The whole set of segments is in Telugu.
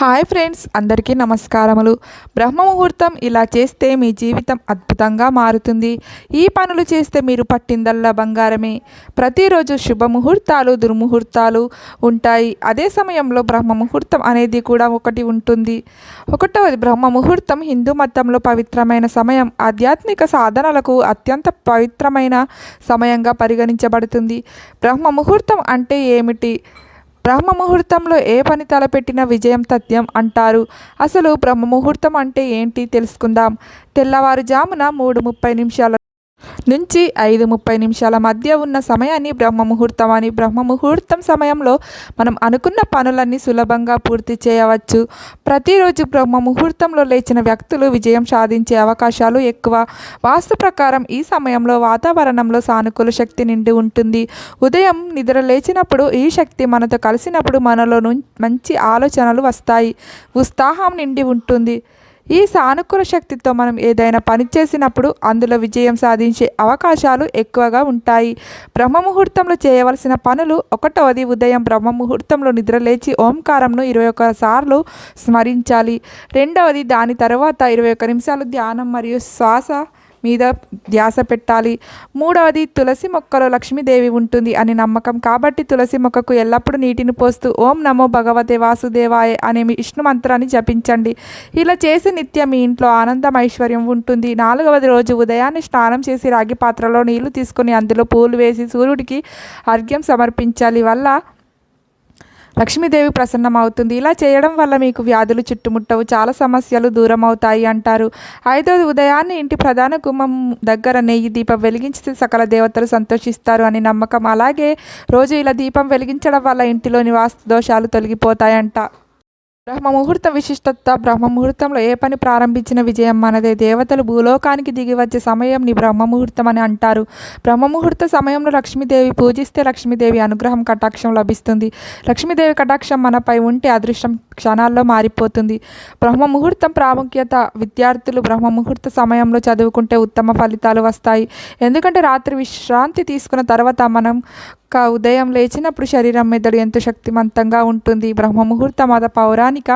హాయ్ ఫ్రెండ్స్ అందరికీ నమస్కారములు. బ్రహ్మ ముహూర్తం ఇలా చేస్తే మీ జీవితం అద్భుతంగా మారుతుంది. ఈ పనులు చేస్తే మీరు పట్టిందల్లా బంగారమే. ప్రతిరోజు శుభముహూర్తాలు దుర్ముహూర్తాలు ఉంటాయి. అదే సమయంలో బ్రహ్మ ముహూర్తం అనేది కూడా ఒకటి ఉంటుంది. ఒకటవది బ్రహ్మ ముహూర్తం హిందూ మతంలో పవిత్రమైన సమయం. ఆధ్యాత్మిక సాధనలకు అత్యంత పవిత్రమైన సమయంగా పరిగణించబడుతుంది. బ్రహ్మ ముహూర్తం అంటే ఏమిటి? బ్రహ్మ ముహూర్తంలో ఏ పని తలపెట్టినా విజయం తథ్యం అంటారు. అసలు బ్రహ్మ ముహూర్తం అంటే ఏంటి తెలుసుకుందాం. తెల్లవారుజామున మూడు ముప్పై నిమిషాల నుంచి ఐదు ముప్పై నిమిషాల మధ్య ఉన్న సమయాన్ని బ్రహ్మముహూర్తం అని బ్రహ్మ ముహూర్తం సమయంలో మనం అనుకున్న పనులన్నీ సులభంగా పూర్తి చేయవచ్చు. ప్రతిరోజు బ్రహ్మ ముహూర్తంలో లేచిన వ్యక్తులు విజయం సాధించే అవకాశాలు ఎక్కువ. వాస్తు ప్రకారం ఈ సమయంలో వాతావరణంలో సానుకూల శక్తి నిండి ఉంటుంది. ఉదయం నిద్ర లేచినప్పుడు ఈ శక్తి మనతో కలిసినప్పుడు మనలో మంచి ఆలోచనలు వస్తాయి. ఉత్సాహం నిండి ఉంటుంది. ఈ సానుకూల శక్తితో మనం ఏదైనా పని చేసినప్పుడు అందులో విజయం సాధించే అవకాశాలు ఎక్కువగా ఉంటాయి. బ్రహ్మ ముహూర్తంలో చేయవలసిన పనులు ఒకటవది. ఉదయం బ్రహ్మ ముహూర్తంలో నిద్రలేచి ఓంకారంను ఇరవై ఒక్క సార్లు స్మరించాలి. రెండవది దాని తర్వాత ఇరవై ఒక్క నిమిషాలు ధ్యానం మరియు శ్వాస మీద ధ్యాస పెట్టాలి. మూడవది తులసి మొక్కలో లక్ష్మీదేవి ఉంటుంది అని నమ్మకం. కాబట్టి తులసి మొక్కకు ఎల్లప్పుడూ నీటిని పోస్తూ ఓం నమో భగవతే వాసుదేవాయ అనే విష్ణు మంత్రాన్ని జపించండి. ఇలా చేసి నిత్యం మీ ఇంట్లో ఆనందం ఐశ్వర్యం ఉంటుంది. నాలుగవది రోజు ఉదయాన్నే స్నానం చేసి రాగి పాత్రలో నీళ్ళు తీసుకొని అందులో పూలు వేసి సూర్యుడికి అర్ఘ్యం సమర్పించాలి. వల్ల లక్ష్మీదేవి ప్రసన్నమవుతుంది. ఇలా చేయడం వల్ల మీకు వ్యాధులు చుట్టుముట్టవు చాలా సమస్యలు దూరం అవుతాయి అంటారు. ఐదో ఉదయాన్నే ఇంటి ప్రధాన గుమ్మం దగ్గర నెయ్యి దీపం వెలిగించితే సకల దేవతలు సంతోషిస్తారు అని నమ్మకం. అలాగే రోజు ఇలా దీపం వెలిగించడం వల్ల ఇంటిలోని వాస్తు దోషాలు తొలగిపోతాయంట. బ్రహ్మ ముహూర్తం విశిష్టత బ్రహ్మ ముహూర్తంలో ఏ పని ప్రారంభించిన విజయం మనదే దేవతలు భూలోకానికి దిగి వచ్చే సమయంని బ్రహ్మముహూర్తం బ్రహ్మ ముహూర్తం అని అంటారు. బ్రహ్మ ముహూర్త సమయంలో లక్ష్మీదేవి పూజిస్తే లక్ష్మీదేవి అనుగ్రహం కటాక్షం లభిస్తుంది. లక్ష్మీదేవి కటాక్షం మనపై ఉంటే అదృష్టం క్షణాల్లో మారిపోతుంది. బ్రహ్మ ముహూర్తం ప్రాముఖ్యత విద్యార్థులు బ్రహ్మ ముహూర్త సమయంలో చదువుకుంటే ఉత్తమ ఫలితాలు వస్తాయి. ఎందుకంటే రాత్రి విశ్రాంతి తీసుకున్న తర్వాత మనం క ఉదయం లేచినప్పుడు శరీరం మెదడు ఎంతో శక్తివంతంగా ఉంటుంది. బ్రహ్మ ముహూర్తం మత పౌరాణిక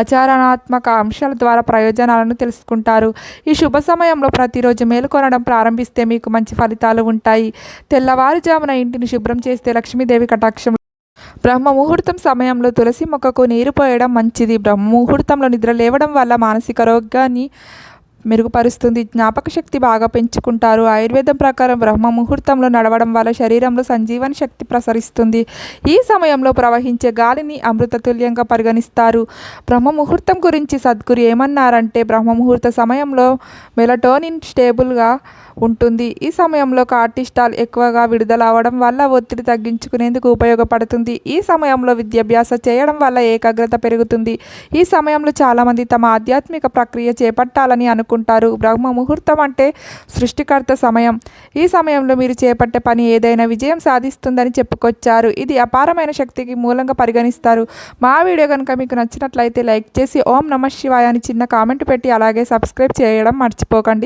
ఆచరణాత్మక అంశాల ద్వారా ప్రయోజనాలను తెలుసుకుంటారు. ఈ శుభ సమయంలో ప్రతిరోజు మేలుకొనడం ప్రారంభిస్తే మీకు మంచి ఫలితాలు ఉంటాయి. తెల్లవారుజామున ఇంటిని శుభ్రం చేస్తే లక్ష్మీదేవి కటాక్షం బ్రహ్మ ముహూర్తం సమయంలో తులసి మొక్కకు నీరు పోయడం మంచిది. బ్రహ్మ ముహూర్తంలో నిద్ర లేవడం వల్ల మానసిక రోగాన్ని మెరుగుపరుస్తుంది. జ్ఞాపక శక్తి బాగా పెంచుకుంటారు. ఆయుర్వేదం ప్రకారం బ్రహ్మ ముహూర్తంలో నడవడం వల్ల శరీరంలో సంజీవన శక్తి ప్రసరిస్తుంది. ఈ సమయంలో ప్రవహించే గాలిని అమృతతుల్యంగా పరిగణిస్తారు. బ్రహ్మ ముహూర్తం గురించి సద్గురు ఏమన్నారంటే బ్రహ్మ ముహూర్త సమయంలో మెలటోనిన్ స్టేబుల్గా ఉంటుంది. ఈ సమయంలో కార్టిస్టాల్ ఎక్కువగా విడుదల అవడం వల్ల ఒత్తిడి తగ్గించుకునేందుకు ఉపయోగపడుతుంది. ఈ సమయంలో విద్యాభ్యాస చేయడం వల్ల ఏకాగ్రత పెరుగుతుంది. ఈ సమయంలో చాలామంది తమ ఆధ్యాత్మిక ప్రక్రియ చేపట్టాలని అనుకుంటారు. బ్రహ్మ ముహూర్తం అంటే సృష్టికర్త సమయం. ఈ సమయంలో మీరు చేపట్టే పని ఏదైనా విజయం సాధిస్తుందని చెప్పుకొచ్చారు. ఇది అపారమైన శక్తికి మూలంగా పరిగణిస్తారు. మా వీడియో కనుక మీకు నచ్చినట్లయితే లైక్ చేసి ఓం నమ శివాయ అని చిన్న కామెంట్ పెట్టి అలాగే సబ్స్క్రైబ్ చేయడం మర్చిపోకండి.